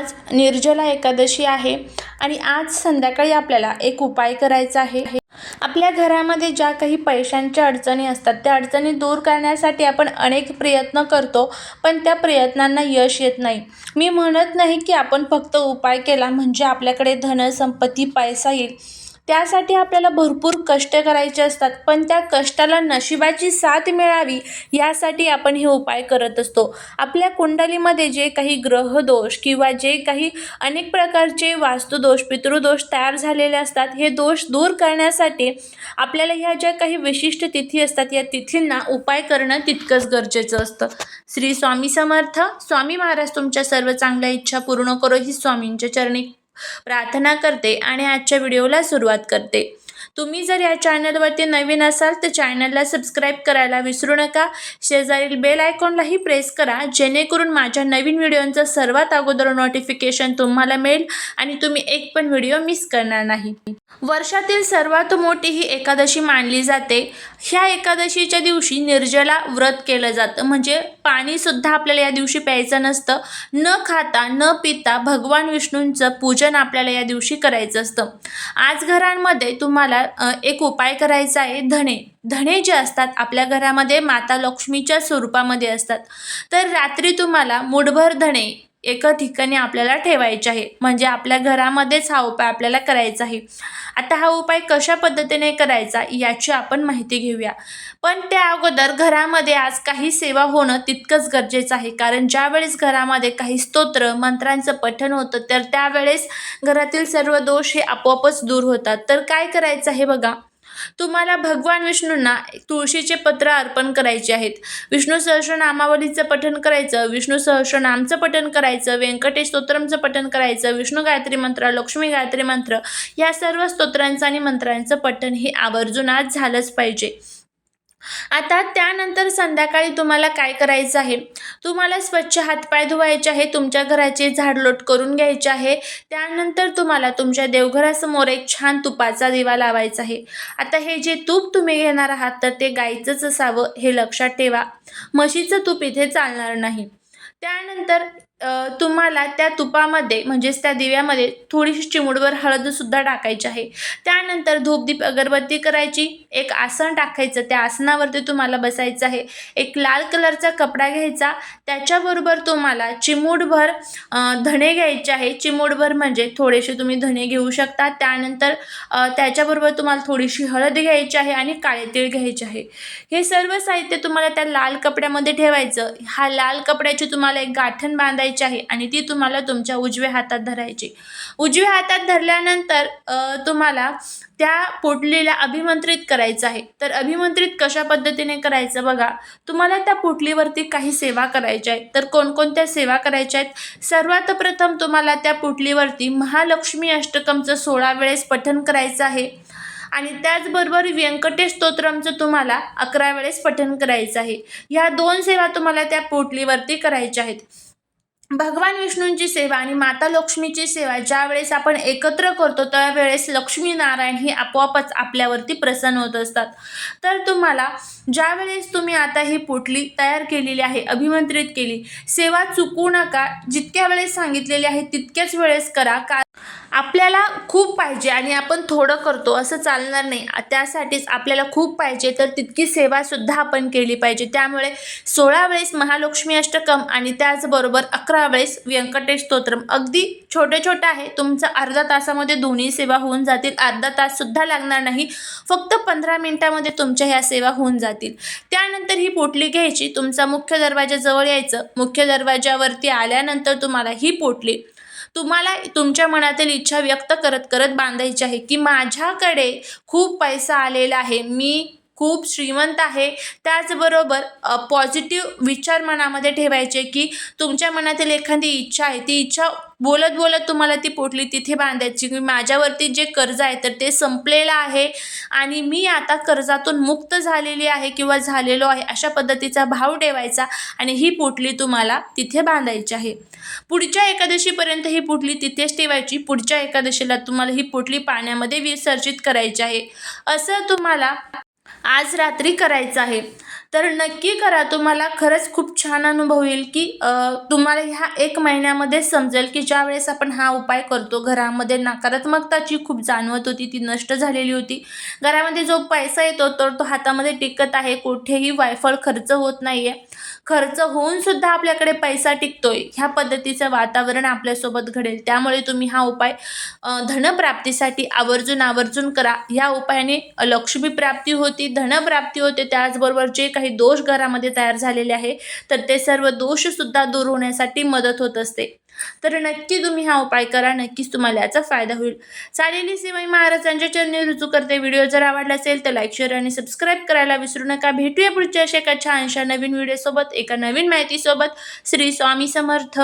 आज निर्जला एकादशी आहे आणि आज संध्याकाळी आपल्याला एक उपाय करायचा आहे. आपल्या घरामध्ये ज्या काही पैशांच्या अडचणी असतात त्या अडचणी दूर करण्यासाठी आपण अनेक प्रयत्न करतो पण त्या प्रयत्नांना यश येत नाही. मी म्हणत नाही की आपण फक्त उपाय केला म्हणजे आपल्याकडे धनसंपत्ती पैसा येईल. त्यासाठी आपल्याला भरपूर कष्ट करायचे असतात पण त्या कष्टाला नशिबाची साथ मिळावी यासाठी आपण हे उपाय करत असतो. आपल्या कुंडलीमध्ये जे काही ग्रहदोष किंवा जे काही अनेक प्रकारचे वास्तुदोष पितृदोष तयार झालेले असतात हे दोष दूर करण्यासाठी आपल्याला ह्या ज्या काही विशिष्ट तिथी असतात या तिथींना उपाय करणं तितकंच गरजेचं असतं. श्री स्वामी समर्थ. स्वामी महाराज तुमच्या सर्व चांगल्या इच्छा पूर्ण करो. ही स्वामींच्या चरणी प्रार्थना करते आणि आजच्या व्हिडिओला सुरुवात करते. तुम्ही जर या चॅनलवरती नवीन असाल तर चॅनलला सबस्क्राईब करायला विसरू नका. शेजारील बेल आयकॉनलाही प्रेस करा जेणेकरून माझ्या नवीन व्हिडिओंचं सर्वात अगोदर नोटिफिकेशन तुम्हाला मिळेल आणि तुम्ही एक पण व्हिडिओ मिस करणार नाही. वर्षातील सर्वात मोठी ही एकादशी मानली जाते. ह्या एकादशीच्या दिवशी निर्जला व्रत केलं जातं. म्हणजे पाणीसुद्धा आपल्याला या दिवशी प्यायचं नसतं. न खाता न पिता भगवान विष्णूंचं पूजन आपल्याला या दिवशी करायचं असतं. आज घरांमध्ये तुम्हाला एक उपाय करायचा आहे धणे. धणे जे असतात आपल्या घरामध्ये माता लक्ष्मीच्या स्वरूपामध्ये असतात. तर रात्री तुम्हाला मुठभर धणे एका ठिकाणी आपल्याला ठेवायचे आहे. म्हणजे आपल्या घरामध्येच हा उपाय आपल्याला करायचा आहे. आता हा उपाय कशा पद्धतीने करायचा याची आपण माहिती घेऊया. पण त्या अगोदर घरामध्ये आज काही सेवा होणं तितकंच गरजेचं आहे. कारण ज्यावेळेस घरामध्ये काही स्तोत्र मंत्रांचं पठण होतं तर त्यावेळेस घरातील सर्व दोष हे आपोआपच दूर होतात. तर काय करायचं आहे बघा. तुम्हाला भगवान विष्णूंना तुळशीचे पत्र अर्पण करायचे आहेत. विष्णू सहस्रनामावलीचं पठण करायचं विष्णू सहस्रनामचं पठण करायचं व्यंकटेश स्तोत्रमचं पठण करायचं विष्णू गायत्री मंत्र लक्ष्मी गायत्री मंत्र या सर्व स्तोत्रांचं आणि मंत्रांचं पठण हे आवर्जून आज झालंच पाहिजे. आता त्यानंतर संध्याकाळी तुम्हाला काय करायचं आहे? तुम्हाला स्वच्छ हातपाय धुवायचे आहे तुमच्या घराचे झाडलोट करून घ्यायचे आहे. त्यानंतर तुम्हाला तुमच्या देवघरासमोर एक छान तुपाचा दिवा लावायचा आहे. आता हे जे तूप तुम्ही घेणार आहात तर ते गाईचंच असावं हे लक्षात ठेवा. म्हशीचं तूप इथे चालणार नाही. त्यानंतर तुम्हाला त्या तुपामध्ये म्हणजेच त्या दिव्यामध्ये थोडीशी चिमुडवर हळदसुद्धा टाकायची आहे. त्यानंतर धूपदीप अगरबत्ती करायची एक आसन टाकायचं त्या आसनावरती तुम्हाला बसायचं आहे. एक लाल कलरचा कपडा घ्यायचा त्याच्याबरोबर तुम्हाला चिमूडभर धणे घ्यायचे आहे. चिमूडभर म्हणजे थोडेसे तुम्ही धणे घेऊ शकता. त्यानंतर त्याच्याबरोबर तुम्हाला थोडीशी हळद घ्यायची आहे आणि काळे तीळ घ्यायचे आहे. हे सर्व साहित्य तुम्हाला त्या लाल कपड्यामध्ये ठेवायचं. हा लाल कपड्याची तुम्हाला एक गाठण बांधायची आहे आणि ती तुम्हाला तुमच्या उजव्या हातात धरायची. उजव्या हातात धरल्यानंतर तुम्हाला त्या पोटलीला अभिमंत्रित करायचं आहे. तर अभिमंत्रित कशा पद्धतीने करायचं बघा तुम्हाला त्या पोटलीवरती काही सेवा करायच्या आहेत. तर कोणकोणत्या सेवा करायच्या आहेत? सर्वात प्रथम तुम्हाला त्या पोटलीवरती महालक्ष्मी अष्टकमचं सोळा वेळेस पठण करायचं आहे. आणि त्याचबरोबर व्यंकटेश स्तोत्रमचं तुम्हाला अकरा वेळेस पठण करायचं आहे. ह्या दोन सेवा तुम्हाला त्या पोटलीवरती करायच्या आहेत. भगवान विष्णूंची सेवा आणि माता लक्ष्मीची सेवा ज्या वेळेस आपण एकत्र करतो त्यावेळेस लक्ष्मी नारायण ही आपोआपच आपल्यावरती प्रसन्न होत असतात. तर तुम्हाला ज्या वेळेस तुम्ही आता ही पोटली तयार केलेली आहे अभिमंत्रित केली सेवा चुकू नका जितक्या वेळेस सांगितलेली आहे तितक्याच वेळेस करा. का आपल्याला खूप पाहिजे आणि आपण थोडं करतो असं चालणार नाही. त्यासाठीच आपल्याला खूप पाहिजे तर तितकी सेवासुद्धा आपण केली पाहिजे. त्यामुळे सोळा वेळेस महालक्ष्मी अष्टकम आणि त्याचबरोबर अकरा वेळेस व्यंकटेश स्तोत्रम. अगदी छोटे छोटे आहे. तुमचं अर्धा तासामध्ये दोन्ही सेवा होऊन जातील. अर्धा ताससुद्धा लागणार नाही. फक्त पंधरा मिनटामध्ये तुमच्या ह्या सेवा होऊन जातील. त्यानंतर ही पोटली घ्यायची. तुमचा मुख्य दरवाजाजवळ यायचं. मुख्य दरवाजावरती आल्यानंतर तुम्हाला ही पोटली तुम्हाला तुमच्या मनातील इच्छा व्यक्त करत करत बांधायची आहे की माझ्याकडे खूप पैसा आलेला आहे. मी खूप श्रीमंत आहे. त्याचबरोबर पॉझिटिव्ह विचार मनामध्ये ठेवायचे की तुमच्या मनातील एखादी इच्छा आहे ती इच्छा बोलत बोलत तुम्हाला ती पोटली तिथे बांधायची. की माझ्यावरती जे कर्ज आहे तर ते संपलेलं आहे आणि मी आता कर्जातून मुक्त झालेली आहे किंवा झालेलो आहे अशा पद्धतीचा भाव ठेवायचा आणि ही पोटली तुम्हाला तिथे बांधायची आहे. पुढच्या एकादशीपर्यंत ही पोटली तिथेच ठेवायची. पुढच्या एकादशीला तुम्हाला ही पोटली पाण्यामध्ये विसर्जित करायची आहे. असं तुम्हाला आज रात्री करायचं आहे. तर नक्की करा. तुम्हाला खरंच खूप छान अनुभव येईल की तुम्हाला ह्या एक महिन्यामध्ये समजेल की ज्या वेळेस आपण हा उपाय करतो घरामध्ये नकारात्मकताची खूप जाणवत होती ती नष्ट झालेली होती. घरामध्ये जो पैसा येतो तर तो हातामध्ये टिकत आहे. कुठेही वायफळ खर्च होत नाही आहे खर्च होऊन सुद्धा आपल्याकडे पैसा टिकतोय. ह्या पद्धतीचं वातावरण आपल्यासोबत घडेल. त्यामुळे तुम्ही हा उपाय धनप्राप्तीसाठी आवर्जून आवर्जून करा. ह्या उपायाने लक्ष्मी प्राप्ती होती धनप्राप्ती होते. त्याचबरोबर जे काही दोष घरामध्ये तयार झालेले आहे तर ते सर्व दोषसुद्धा दूर होण्यासाठी मदत होत असते. तर नक्की तुम्ही हा उपाय करा नक्कीच तुम्हाला याचा फायदा होईल. चालेली शिवाई महाराजांच्या चरणी रुजू करते व्हिडिओ. जर आवडला असेल तर लाईक शेअर आणि सबस्क्राईब करायला विसरू नका. भेटूया पुढच्या अशा एका छानशा नवीन व्हिडिओसोबत एका नवीन माहितीसोबत. श्री स्वामी समर्थ.